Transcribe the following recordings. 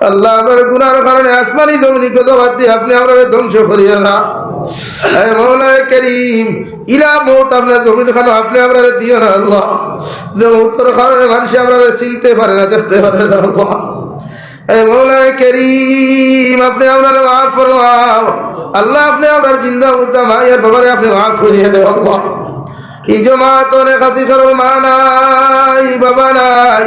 আল্লাহ আমার গুনার কারণে আসমানি জমিনি কত বাদ দিয়ে আপনি আমরা ধ্বংস করিয়ে না। ইলা মৌত আপনার জমিন খানো আপনি আমরা দিও না আল্লাহ। যে মৌতর কারণে মানুষ আমরা চিনতে পারে না, দেখতে পারে না আল্লাহ। আপনি আপনার মাফ ফরমাও। আল্লাহ আপনি আপনার জিন্দা মুদ্দা মায়ের আপনি মাফ করিয়ে আল্লাহ। এই জমাত অনেক হাসি করো মা নাই, বাবা নাই।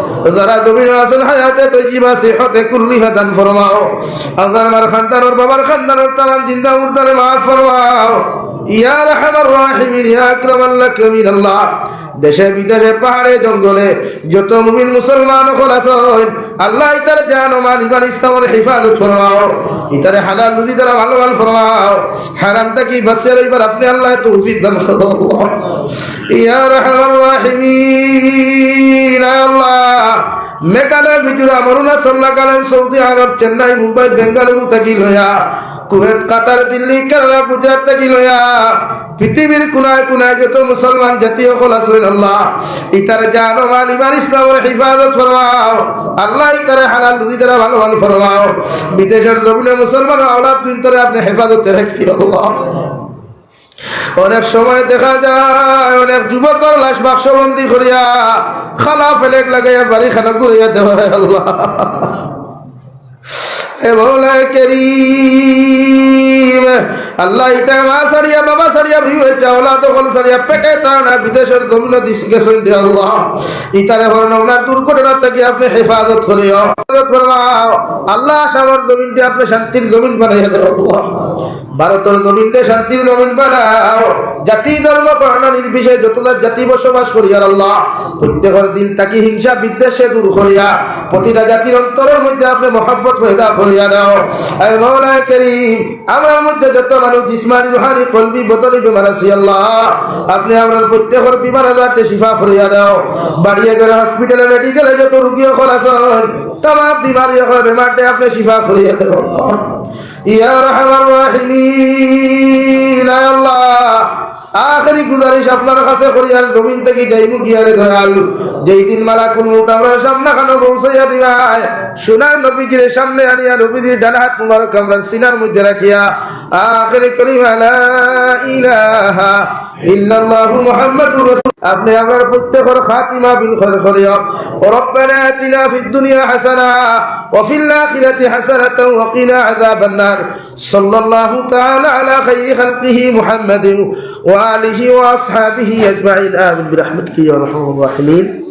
যারা জমিন আছেন, হায়াতে তো জিবা সেহতে ফরমাও। আপনার মার খানদানোর বাবার জিন্দা মুর্দারে মাফ ফরমাও। ইয়া রাহমার রাহিমিন, ইয়া আল্লাহ। দেশে, বিদেশে, পাহাড়ে, জঙ্গলে যত মুমিন মুসলমান হল আছেন আল্লাহ ইতার জান মাল ইমান ইসলামের হিফাজত ফরমাও। ইতারে হালাল রুজি দ্বারা ভালো ভালো ফরমাও। হারাম থেকে বাঁচিয়ে রইবার আপনি আল্লাহ তৌফিক দান ইয়া রাহিমিন। আল্লাহ মেঘালয় মিজোরাম অরুণাচল, নাগাল্যান্ড, সৌদি আরব, চেন্নাই, মুম্বাই, বেঙ্গালুরু থাকি লয়া। কুয়েত, কাতার, দিল্লি, কেরালা, গুজরাট থাকি লয়া। পৃথিবীর কোনায় কোনায় যত মুসলমান, জাতীয় কল আছেন আল্লাহ, ইতার জান মাল ইমান ইসলামের হিফাজত ফরমাও। আল্লাহ ইতারে হালাল রুজি দ্বারা ভালো ভালো ফরমাও। বিদেশের জমিনে মুসলমান আওলাদ বিন্তরে আপনি হেফাজতে রাখি আল্লাহ? অনেক সময় দেখা যায়, অনেক যুবকর লাশ বাক্সবন্দি করিয়া খালা ফেলেক লাগাইয়া বাড়ি খানা ঘুরিয়া দেওয়া আল্লাহ। আল্লাহ আল্লাহ। ইতারে হরণ আপনি শান্তির জমিন বানাইয়া দেও আল্লাহ। ভারতের জমিনকে শান্তির জমিন বানাও। জাতি, ধর্ম, বর্ণ, নির্বিশেষে যতটা জাতি বসবাস করিয়ার আল্লাহ, প্রত্যেকের দিন তাকে হিংসা, বিদ্বেষে দূর করিয়া, প্রতিটা জাতির অন্তরের মধ্যে আপনি মহাব্বত পয়দা করিয়া দাও আর মৌলায় করিম আমার মধ্যে যত মানুষ রুহানি, কলবি বদলি বেমার আছি, আল্লাহ, আপনি আমার প্রত্যেকের বিমার আজারকে শিফা করিয়া দাও বাড়িয়ে গেলে হসপিটালে, মেডিকেলে যত রুগী সকল আছেন বিমারি সকল বেমারটে আপনি শিফা করিয়া দাও ইয়া আখরি গুজারিশ আপনার কাছে করিয়ার জমিন থেকে যাইব গিয়ারে দয়াল? যেই দিন মালা কোন আমরা খানো পৌঁছাইয়া দিবাই, সোনার নবীজির সামনে আনিয়া নবীজির ডান হাত তোমার কামরার সিনার মধ্যে রাখিয়া, আখরি করিমা ইলাহা ইল্লাল্লাহু মুহাম্মাদুর রাসূল। আপনি আমার প্রত্যেকের খাতিমা বিল খয়র করিয়া রব্বানা আতিনা ফিদ দুনিয়া হাসানা وفي الآخرة حسنة وقنا عذاب النار. صلى الله تعالى على خير خلقه محمد وآله وأصحابه أجمعين. آمين برحمتك يا أرحم الراحمين.